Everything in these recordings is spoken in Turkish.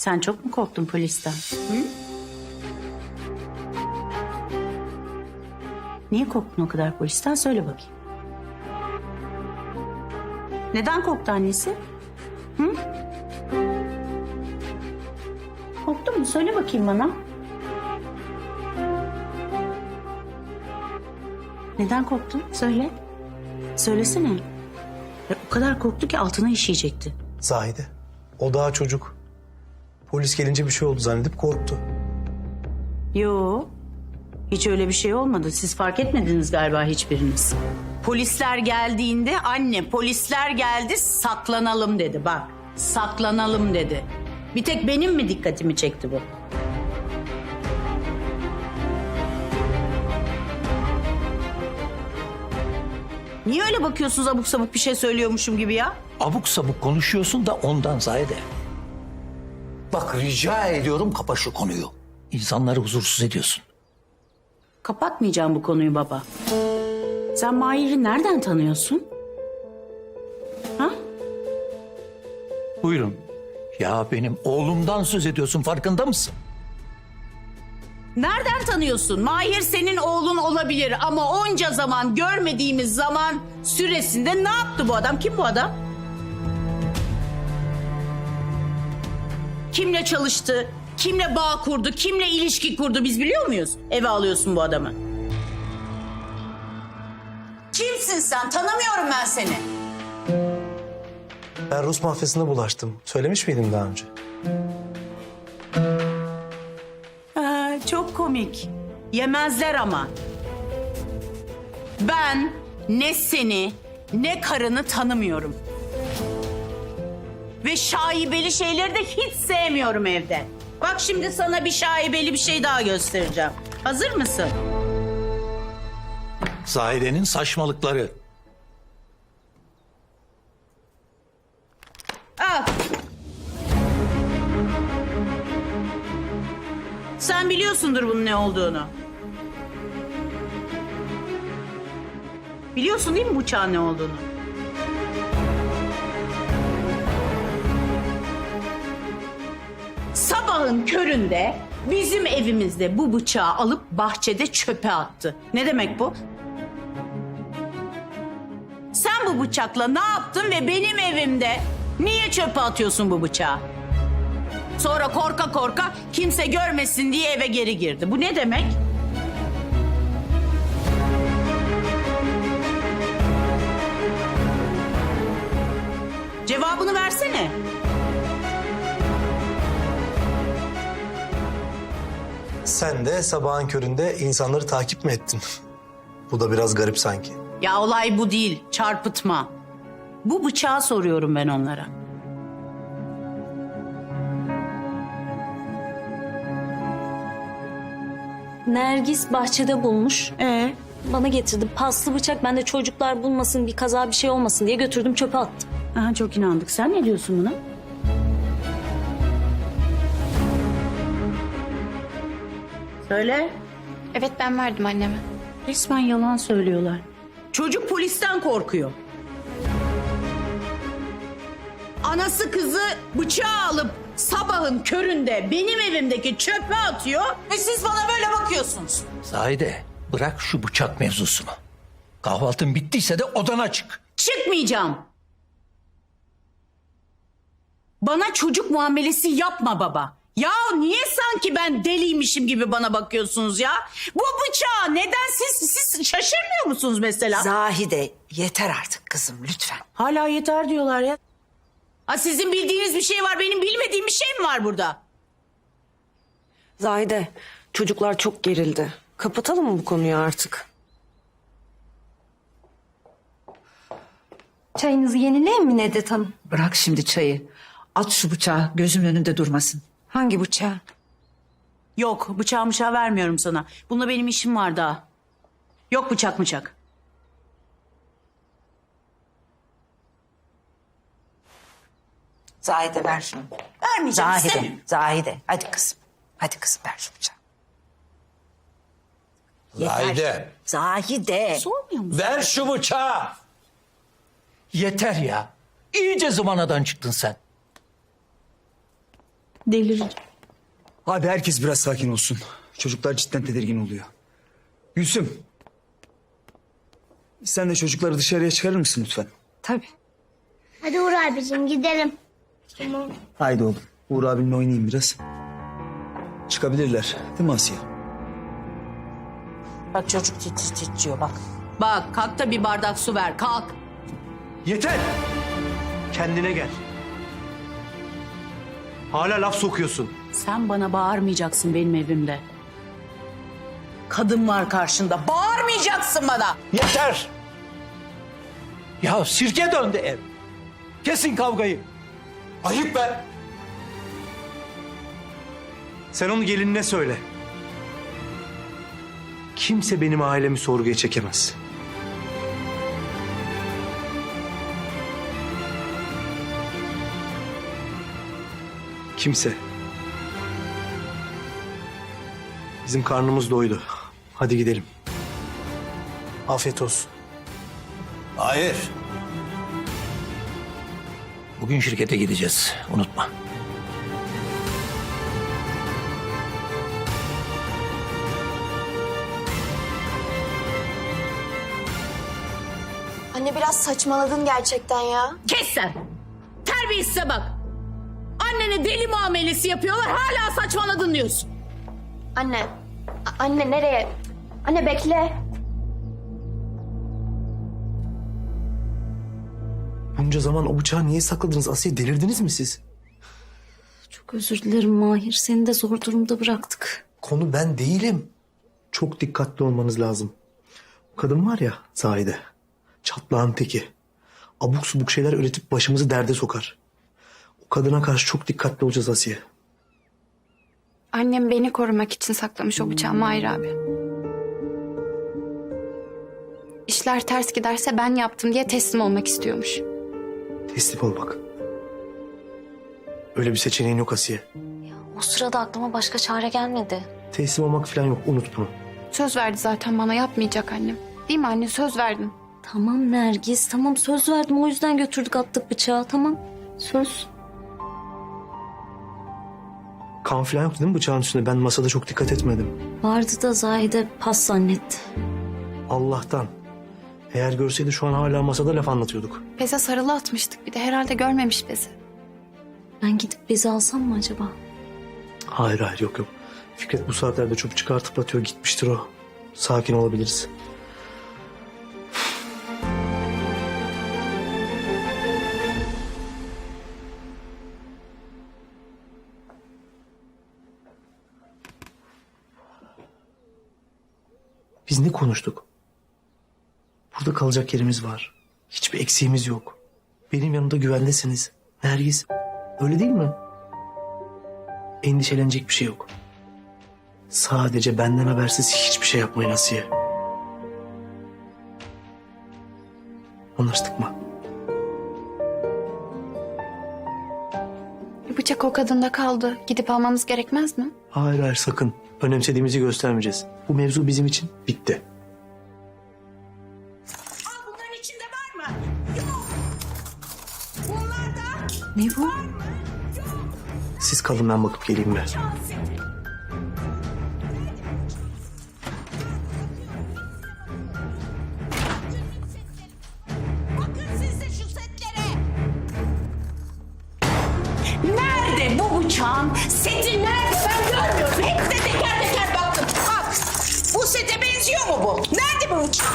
Sen çok mu korktun polisten? Hı? Niye korktun o kadar polisten? Söyle bakayım. Neden korktu annesi? Hı? Korktun mu? Söyle bakayım bana. Neden korktun? Söyle. Söylesene. Ya, o kadar korktu ki altına işeyecekti. Zahide. O daha çocuk. Polis gelince bir şey oldu zannedip korktu. Yo. Hiç öyle bir şey olmadı. Siz fark etmediniz galiba hiçbiriniz. Polisler geldiğinde anne polisler geldi saklanalım dedi bak. Saklanalım dedi. Bir tek benim mi dikkatimi çekti bu? Niye öyle bakıyorsunuz abuk sabuk bir şey söylüyormuşum gibi ya? Abuk sabuk konuşuyorsun da ondan Zahide. Bak rica ediyorum kapa şu konuyu. İnsanları huzursuz ediyorsun. Kapatmayacağım bu konuyu baba. Sen Mahir'i nereden tanıyorsun? Ha? Buyurun. Ya benim oğlumdan söz ediyorsun farkında mısın? Nereden tanıyorsun? Mahir senin oğlun olabilir ama onca zaman görmediğimiz zaman süresinde ne yaptı bu adam? Kim bu adam? Kimle çalıştı? Kimle bağ kurdu? Kimle ilişki kurdu biz biliyor muyuz? Eve alıyorsun bu adamı. Kimsin sen? Tanımıyorum ben seni. Ben Rus mafyasına bulaştım. Söylemiş miydim daha önce? Ha, çok komik. Yemezler ama. Ben ne seni ne karını tanımıyorum. Ve şaibeli şeyleri de hiç sevmiyorum evde. Bak şimdi sana bir şaibeli bir şey daha göstereceğim. Hazır mısın? Zahide'nin saçmalıkları. Al. Sen biliyorsundur bunun ne olduğunu. Biliyorsun değil mi bıçağın ne olduğunu? Sabahın köründe bizim evimizde bu bıçağı alıp bahçede çöpe attı. Ne demek bu? Sen bu bıçakla ne yaptın ve benim evimde niye çöpe atıyorsun bu bıçağı? Sonra korka korka kimse görmesin diye eve geri girdi. Bu ne demek? Cevabını versene. Sen de sabahın köründe insanları takip mi ettin? Bu da biraz garip sanki. Ya olay bu değil, çarpıtma. Bu bıçağı soruyorum ben onlara. Nergis bahçede bulmuş. Ee, Bana getirdi. Paslı bıçak. Ben de çocuklar bulmasın, bir kaza bir şey olmasın diye götürdüm çöpe attım. aha çok inandık. Sen ne diyorsun buna? Söyle. Evet ben verdim anneme. Resmen yalan söylüyorlar. Çocuk polisten korkuyor. Anası kızı bıçağı alıp sabahın köründe benim evimdeki çöpe atıyor ve siz bana böyle bakıyorsunuz. Zahide bırak şu bıçak mevzusunu. Kahvaltın bittiyse de odana çık. Çıkmayacağım. Bana çocuk muamelesi yapma baba. Ya niye sanki ben deliymişim gibi bana bakıyorsunuz ya? Bu bıçağı neden siz siz şaşırmıyor musunuz mesela? Zahide yeter artık kızım lütfen. Hala yeter diyorlar ya. Ha sizin bildiğiniz bir şey var, benim bilmediğim bir şey mi var burada? Zahide, çocuklar çok gerildi. Kapatalım mı bu konuyu artık? Çayınızı yenileyin mi Nedet Hanım? Bırak şimdi çayı. At şu bıçağı gözümün önünde durmasın. Hangi bıçağı? Yok, bıçağı bıçağı vermiyorum sana. Bununla benim işim var daha. Yok bıçak bıçak. Zahide ver şunu. Vermeyeceğim, Zahide, istemiyorum. Zahide. Hadi kızım. Hadi kızım ver şu bıçağı. Zahide Zahide. Sormuyor musun? ver şu bıçağı. Yeter ya. İyice zıvanadan çıktın sen. Delireceğim. Abi herkes biraz sakin olsun. Çocuklar cidden tedirgin oluyor. Gülsüm. Sen de çocukları dışarıya çıkarır mısın lütfen? Tabii. Hadi Uğur abicim gidelim. Tamam. Haydi oğlum. Uğur abinle oynayayım biraz. Çıkabilirler. Değil mi Asiye? Bak çocuk tit titriyor bak. Bak kalk da bir bardak su ver kalk. Yeter! Kendine gel. Hala laf sokuyorsun. Sen bana bağırmayacaksın benim evimde. Kadın var karşında. Bağırmayacaksın bana. Yeter! Ya sirke döndü ev. Kesin kavgayı. Ayıp be! Sen onu gelinine söyle. Kimse benim ailemi sorguya çekemez. Kimse. Bizim karnımız doydu. Hadi gidelim. Afiyet olsun. Hayır. Bugün şirkete gideceğiz. Unutma. Anne biraz saçmaladın gerçekten ya. Kes sen. Terbiyesize bak. Annene deli muamelesi yapıyorlar. Hala saçmaladın diyorsun. Anne. a- anne nereye? Anne bekle. Bunca zaman o bıçağı niye sakladınız Asiye? Delirdiniz mi siz? Çok özür dilerim Mahir. Seni de zor durumda bıraktık. Konu ben değilim. Çok dikkatli olmanız lazım. O kadın var ya Zahide. Çatlağın teki. Abuk subuk şeyler üretip başımızı derde sokar. Kadına karşı çok dikkatli olacağız Asiye. Annem beni korumak için saklamış o bıçağı Mahir abi. İşler ters giderse ben yaptım diye teslim olmak istiyormuş. Teslim ol bak. Öyle bir seçeneğin yok Asiye. O sırada aklıma başka çare gelmedi. Teslim olmak falan yok. Unut bunu. Söz verdi zaten bana yapmayacak annem. Değil mi anne söz verdin. Tamam Nergis tamam söz verdim o yüzden götürdük attık bıçağı tamam. Söz. Kan falan yoktu değil mi bıçağın üstünde? Ben masada çok dikkat etmedim. Vardı da Zahide pas zannetti. Allah'tan. Eğer görseydi şu an hala masada laf anlatıyorduk. Beze sarılı atmıştık bir de herhalde görmemiş bezi. Ben gidip bezi alsam mı acaba? Hayır hayır yok yok. Fikret bu saatlerde çöp çıkartıp atıyor gitmiştir o. Sakin olabiliriz. Biz ne konuştuk? Burada kalacak yerimiz var. Hiçbir eksiğimiz yok. Benim yanımda güvendesiniz. Nergis. Öyle değil mi? Endişelenecek bir şey yok. Sadece benden habersiz hiçbir şey yapmayın Asiye. Anlaştık mı? Bıçak o kadında kaldı. Gidip almamız gerekmez mi? Hayır hayır sakın. Önemsediğimizi göstermeyeceğiz. Bu mevzu bizim için bitti. Bunların içinde var mı? Yok. Bunlarda Ne bu? Siz kalın ben bakıp geleyim ben. Bakın Nerede bu bıçak?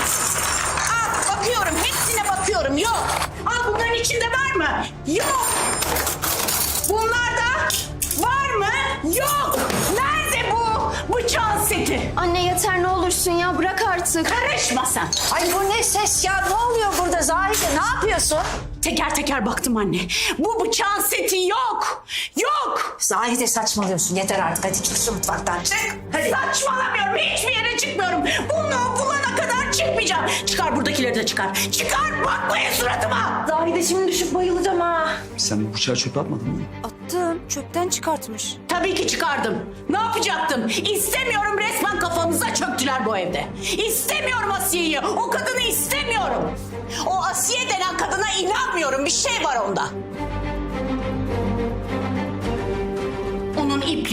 Al bakıyorum hepsine bakıyorum yok. Al bunların içinde var mı? Yok. Bunlarda var mı? Yok. Nerede bu bıçağın seti? Anne yeter ne olursun ya bırak artık. Karışma sen. Ay bu ne ses ya? Ne oluyor burada Zahide? Ne yapıyorsun? Teker teker baktım anne. Bu bıçağın seti yok. Yok. Zahide saçmalıyorsun. Yeter artık. Hadi çık şu mutfaktan. Çık. Hadi. Saçmalamıyorum. Hiçbir yere çıkmıyorum. Bunu bulana kadar çıkmayacağım. Çıkar buradakileri de çıkar. Çıkar bakmayın suratıma. Zahide şimdi düşüp bayılacağım ha. Sen bu bıçağı çöpe atmadın mı? Attım. Çöpten çıkartmış. Tabii ki çıkardım. Ne yapacaktım? İstemiyorum resmen kafamıza çöktüler bu evde. İstemiyorum Asiye'yi. O kadını istemiyorum. O Asiye denen kadına inanmıyorum. Bir şey var onda.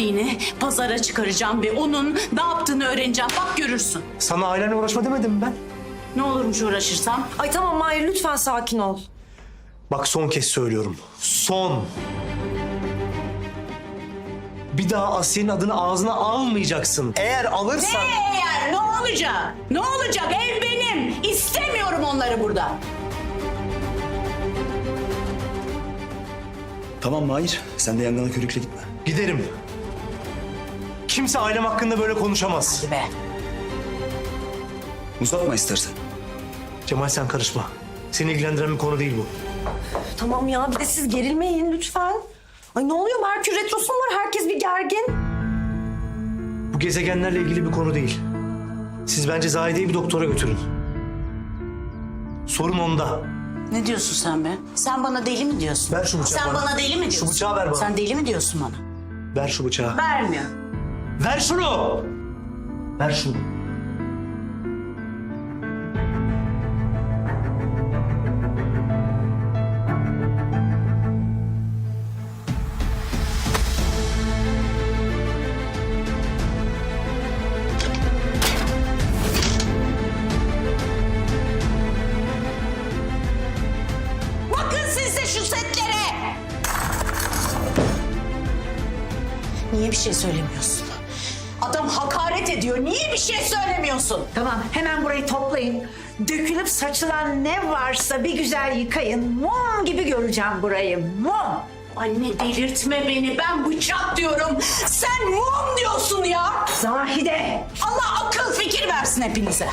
Pisliğini pazara çıkaracağım ve onun ne yaptığını öğreneceğim. Bak görürsün. Sana ailenle uğraşma demedim mi ben? Ne olurmuş uğraşırsam. Ay tamam Mahir lütfen sakin ol. Bak son kez söylüyorum. Son. Bir daha Asiye'nin adını ağzına almayacaksın. Eğer alırsan... Eğer ne olacak? Ne olacak? Ev benim. İstemiyorum onları burada. Tamam Mahir. Sen de yangına körükle gitme. Giderim. Kimse ailem hakkında böyle konuşamaz. Be. Uzatma istersen. Cemal sen karışma. Seni ilgilendiren bir konu değil bu. Tamam ya bir de siz gerilmeyin lütfen. Ay ne oluyor Merkür Retrosu mu var? Herkes bir gergin. Bu gezegenlerle ilgili bir konu değil. Siz bence Zahide'yi bir doktora götürün. Sorun onda. Ne diyorsun sen be? Sen bana deli mi diyorsun? Ver şu bıçağı Sen bana. bana deli mi Şu diyorsun? bıçağı ver bana. Sen deli mi diyorsun bana? Ver şu bıçağı. Vermiyor. Ver şunu! Ver şunu. Bakın siz şu setlere. Niye bir şey söylemiyorsun? Ediyor. Niye bir şey söylemiyorsun? Tamam hemen burayı toplayın. Dökülüp saçılan ne varsa bir güzel yıkayın. Mum gibi göreceğim burayı. Mum. Anne delirtme beni. Ben bıçak diyorum. Sen mum diyorsun ya. Zahide. Allah akıl fikir versin hepinize.